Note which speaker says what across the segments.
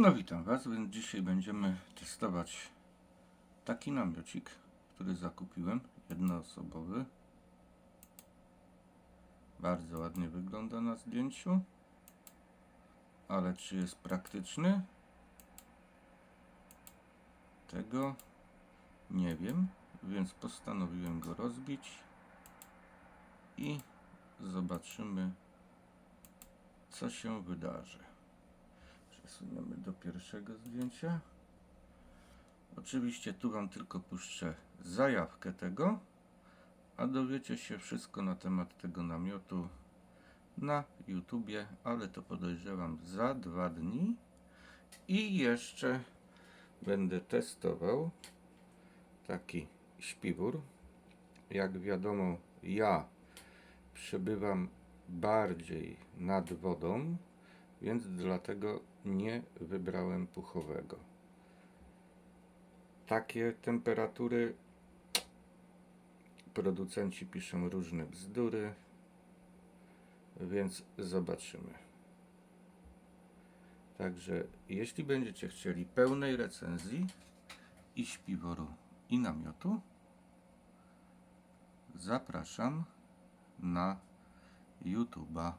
Speaker 1: No witam Was, więc dzisiaj będziemy testować taki namiocik, który zakupiłem, jednoosobowy. Bardzo ładnie wygląda na zdjęciu, ale czy jest praktyczny? Tego nie wiem, więc postanowiłem go rozbić i zobaczymy co się wydarzy. Przesuniemy do pierwszego zdjęcia. Oczywiście tu Wam tylko puszczę zajawkę tego, a dowiecie się wszystko na temat tego namiotu na YouTubie, ale to podejrzewam za dwa dni. I jeszcze będę testował taki śpiwór. Jak wiadomo, ja przebywam bardziej nad wodą, więc dlatego nie wybrałem puchowego. Takie temperatury producenci piszą różne bzdury, więc zobaczymy. Także jeśli będziecie chcieli pełnej recenzji i śpiworu i namiotu, zapraszam na YouTube'a.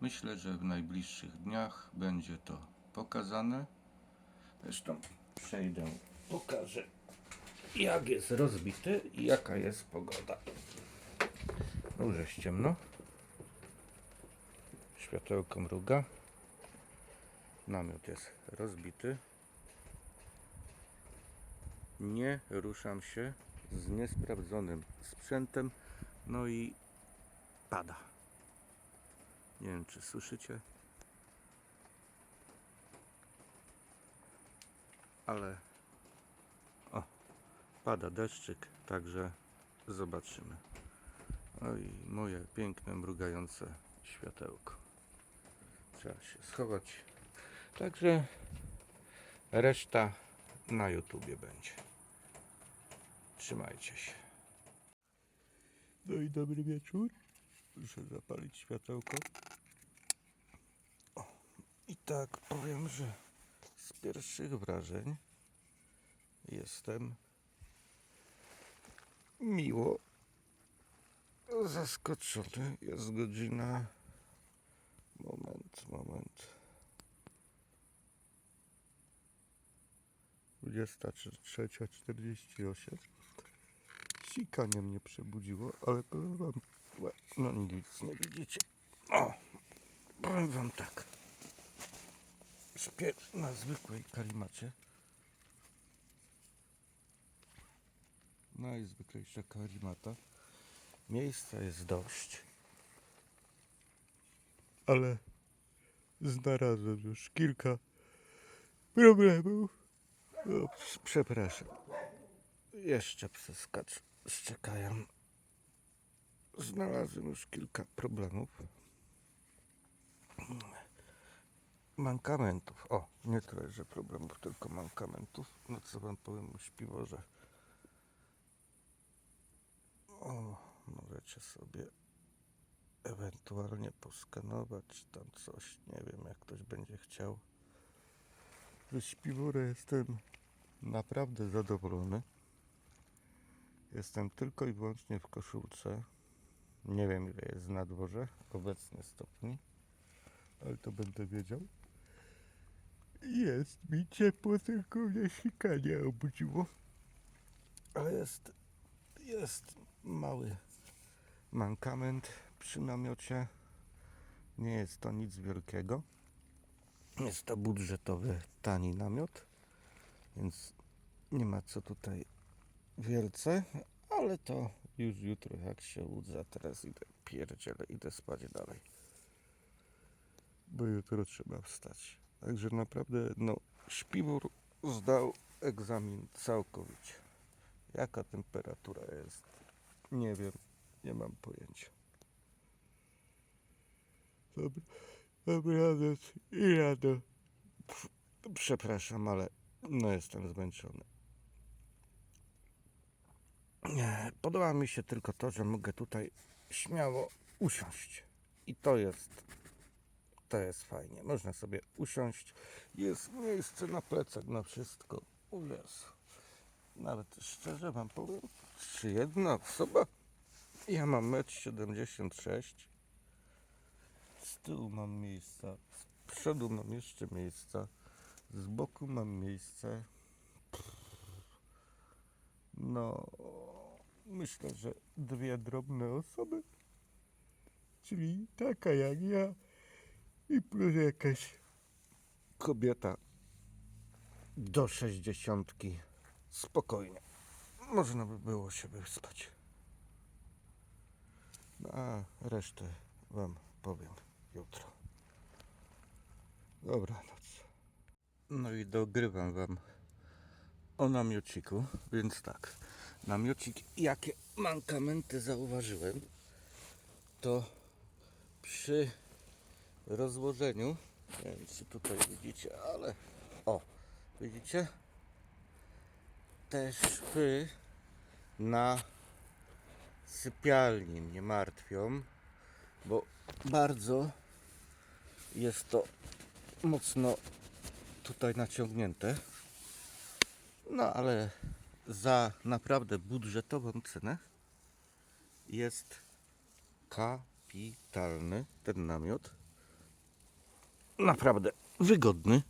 Speaker 1: Myślę, że w najbliższych dniach będzie to pokazane. Zresztą przejdę, pokażę jak jest rozbity i jaka jest pogoda. No już jest ciemno. Światełko mruga. Namiot jest rozbity. Nie ruszam się z niesprawdzonym sprzętem. No i pada. Nie wiem, czy słyszycie, ale o, pada deszczyk, także zobaczymy. No i moje piękne, mrugające światełko. Trzeba się schować. Także reszta na YouTubie będzie. Trzymajcie się. No i dobry wieczór. Muszę zapalić światełko. O, I tak powiem, że z pierwszych wrażeń jestem miło zaskoczony. Jest godzina. Moment, moment. 23.48. Sikanie mnie przebudziło, ale powiem wam, łe, no nic nie widzicie. O, powiem wam tak. Śpię na zwykłej karimacie. Najzwyklejsza karimata. Miejsca jest dość. Ale znalazłem już kilka problemów. O, przepraszam. Jeszcze przeskacz. Szczekają. Znalazłem już kilka problemów. Mankamentów. O, nie tyle, że problemów, tylko mankamentów. No co wam powiem o śpiworze. O, możecie sobie ewentualnie poskanować tam coś. Nie wiem, jak ktoś będzie chciał. Ze śpiwora jestem naprawdę zadowolony. Jestem tylko i wyłącznie w koszulce. Nie wiem ile jest na dworze obecnie stopni, ale to będę wiedział. Jest mi ciepło, tylko mnie sikanie obudziło. Ale jest, jest mały mankament przy namiocie. Nie jest to nic wielkiego. Jest to budżetowy, tani namiot, więc nie ma co tutaj wielce, ale to już jutro jak się łudza, teraz idę pierdzielę, idę spać dalej. Bo jutro trzeba wstać. Także naprawdę, no, śpiwór zdał egzamin całkowicie. Jaka temperatura jest? Nie wiem, nie mam pojęcia. Dobra, dobranoc i rano. Przepraszam, ale no jestem zmęczony. Podoba mi się tylko to, że mogę tutaj śmiało usiąść. I to jest to jest fajnie. Można sobie usiąść. Jest miejsce na plecach, na wszystko. Jezu. Nawet szczerze wam powiem, czy jedna osoba? Ja mam 1,76 m. Z tyłu mam miejsca, z przodu mam jeszcze miejsca, z boku mam miejsce. No, myślę, że dwie drobne osoby, czyli taka jak ja i plus jakaś kobieta do sześćdziesiątki spokojnie. Można by było się wyspać. No, a resztę wam powiem jutro. Dobranoc. No i dogrywam wam o namiociku, więc tak. Namiocik, jakie mankamenty zauważyłem, to przy rozłożeniu, nie wiem czy tutaj widzicie, ale o, widzicie? Te szwy na sypialni mnie martwią, bo bardzo jest to mocno tutaj naciągnięte. No ale za naprawdę budżetową cenę jest kapitalny ten namiot. Naprawdę wygodny,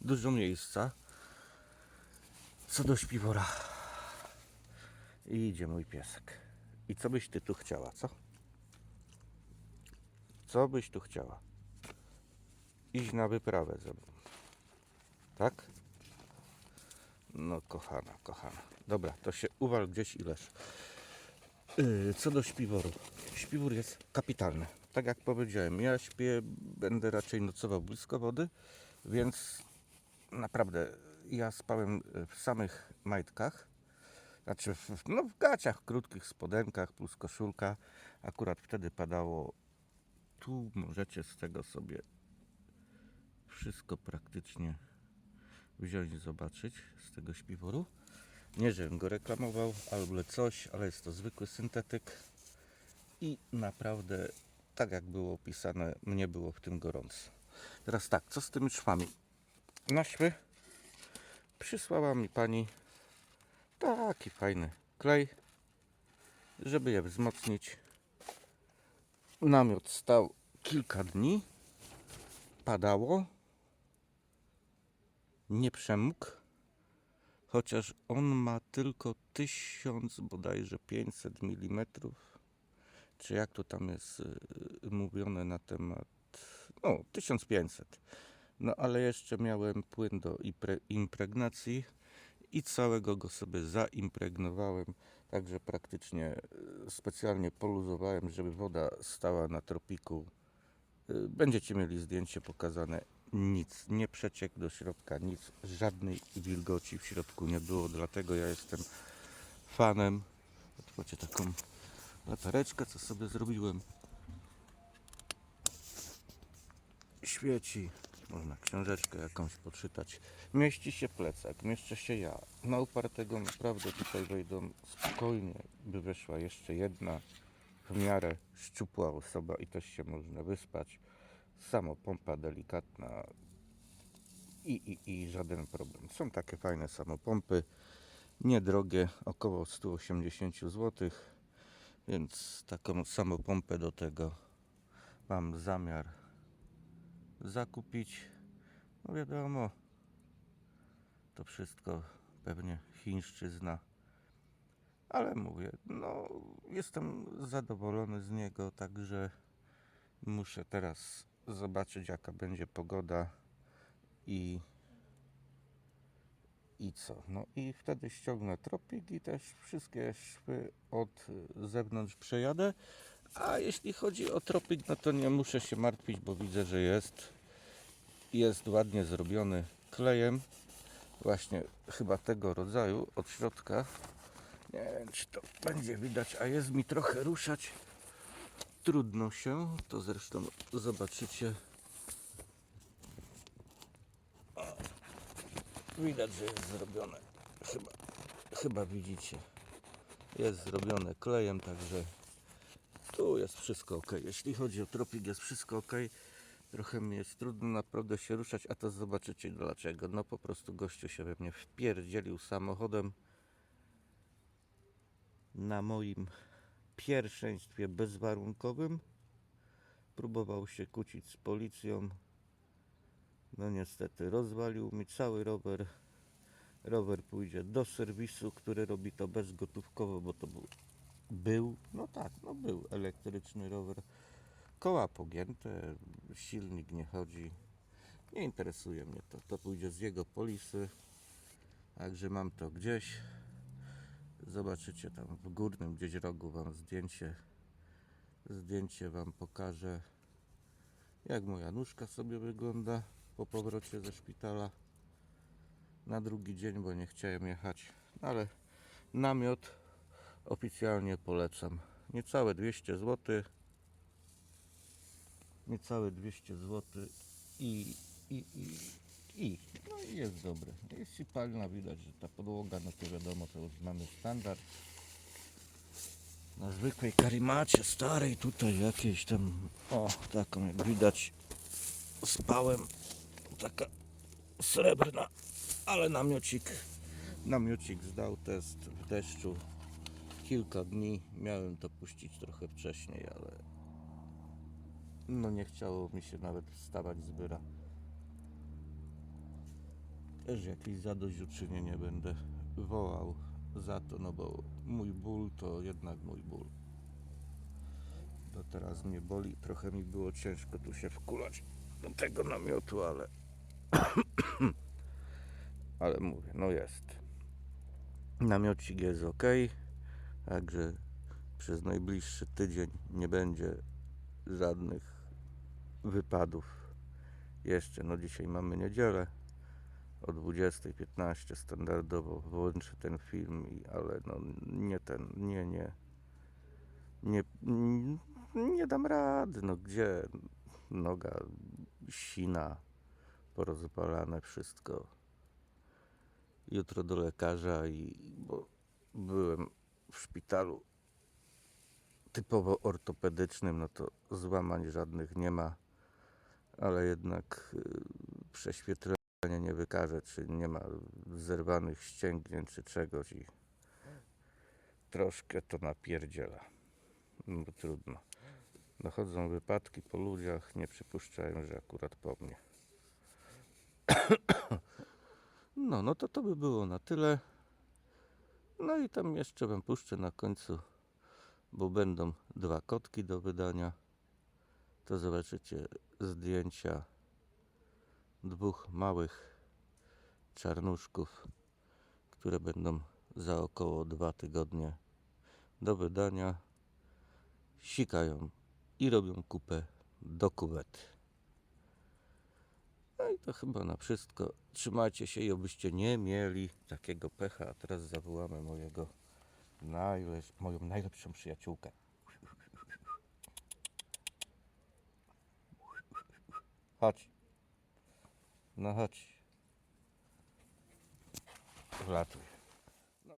Speaker 1: dużo miejsca. Co do śpiwora. I idzie mój piesek. I co byś ty tu chciała, co? Co byś tu chciała? Iść na wyprawę ze mną. Tak? No kochana, kochana. Dobra, to się uwal gdzieś i leż. Yy, co do śpiworu. Śpiwór jest kapitalny. Tak jak powiedziałem, ja śpię, będę raczej nocował blisko wody, więc naprawdę ja spałem w samych majtkach. Znaczy w, no w gaciach, krótkich spodenkach plus koszulka. Akurat wtedy padało. Tu możecie z tego sobie wszystko praktycznie wziąć zobaczyć z tego śpiworu. Nie, żebym go reklamował albo coś, ale jest to zwykły syntetyk i naprawdę tak jak było opisane, mnie było w tym gorąco. Teraz tak, co z tymi szwami? Na szwy przysłała mi pani taki fajny klej, żeby je wzmocnić. Namiot stał kilka dni, padało, nie przemógł, chociaż on ma tylko 1000 bodajże 500 mm, czy jak to tam jest y, mówione na temat, no 1500. No ale jeszcze miałem płyn do impre- impregnacji i całego go sobie zaimpregnowałem, także praktycznie y, specjalnie poluzowałem, żeby woda stała na tropiku. Y, Będziecie mieli zdjęcie pokazane. Nic, nie przeciek do środka, nic, żadnej wilgoci w środku nie było, dlatego ja jestem fanem. Otworzcie taką latareczkę, co sobie zrobiłem. Świeci, można książeczkę jakąś poczytać. Mieści się plecak, mieszczę się ja. Na upartego naprawdę tutaj wejdą spokojnie, by weszła jeszcze jedna w miarę szczupła osoba i też się można wyspać. Samo pompa delikatna i, i, i żaden problem. Są takie fajne samopompy, niedrogie, około 180 zł, więc taką samopompę do tego mam zamiar zakupić. No wiadomo, to wszystko pewnie chińszczyzna. Ale mówię, no jestem zadowolony z niego, także muszę teraz zobaczyć jaka będzie pogoda i i co? No i wtedy ściągnę tropik i też wszystkie szwy od zewnątrz przejadę. A jeśli chodzi o tropik, no to nie muszę się martwić, bo widzę, że jest jest ładnie zrobiony klejem właśnie chyba tego rodzaju od środka nie wiem czy to będzie widać a jest mi trochę ruszać trudno się to zresztą zobaczycie. Widać że jest zrobione. Chyba, chyba widzicie. Jest zrobione klejem także tu jest wszystko ok. Jeśli chodzi o tropik jest wszystko ok. Trochę mi jest trudno naprawdę się ruszać, a to zobaczycie dlaczego. No po prostu gościu się we mnie wpierdzielił samochodem na moim pierwszeństwie bezwarunkowym. Próbował się kłócić z policją. No niestety rozwalił mi cały rower. Rower pójdzie do serwisu, który robi to bezgotówkowo, bo to był, był, no tak, no był elektryczny rower. Koła pogięte, silnik nie chodzi. Nie interesuje mnie to. To pójdzie z jego polisy. Także mam to gdzieś. Zobaczycie tam w górnym gdzieś rogu wam zdjęcie. Zdjęcie wam pokażę jak moja nóżka sobie wygląda po powrocie ze szpitala na drugi dzień, bo nie chciałem jechać, ale namiot oficjalnie polecam. Niecałe 200 zł. Niecałe 200 zł i, i, i, i, no i jest dobre. Jest sypalna, widać, że ta podłoga, no to wiadomo, to już mamy standard. Na zwykłej karimacie starej tutaj jakieś tam, o taką jak widać spałem, taka srebrna, ale namiocik, namiocik zdał test w deszczu kilka dni, miałem to puścić trochę wcześniej, ale no nie chciało mi się nawet wstawać z byra. Też jakieś zadośćuczynienie będę wołał za to, no bo mój ból to jednak mój ból. To teraz mnie boli, trochę mi było ciężko tu się wkulać do tego namiotu, ale ale mówię, no jest. Namiocik jest ok, także przez najbliższy tydzień nie będzie żadnych wypadów. Jeszcze, no dzisiaj mamy niedzielę o 20.15 standardowo włączę ten film, i, ale no nie ten, nie, nie, nie, nie dam rady, no gdzie? Noga sina, porozwalane wszystko. Jutro do lekarza i bo byłem w szpitalu. Typowo ortopedycznym, no to złamań żadnych nie ma, ale jednak y, prześwietlenie nie wykaże, czy nie ma zerwanych ścięgnięć, czy czegoś i troszkę to napierdziela. No trudno. Dochodzą wypadki po ludziach, nie przypuszczają, że akurat po mnie. No, no to to by było na tyle. No i tam jeszcze wam puszczę na końcu, bo będą dwa kotki do wydania. To zobaczycie zdjęcia dwóch małych czarnuszków, które będą za około dwa tygodnie do wydania. Sikają i robią kupę do kuwety. No i to chyba na wszystko. Trzymajcie się i obyście nie mieli takiego pecha. A teraz zawołamy mojego najlepsz, moją najlepszą przyjaciółkę. Chodź. No chodź. Wlatuj.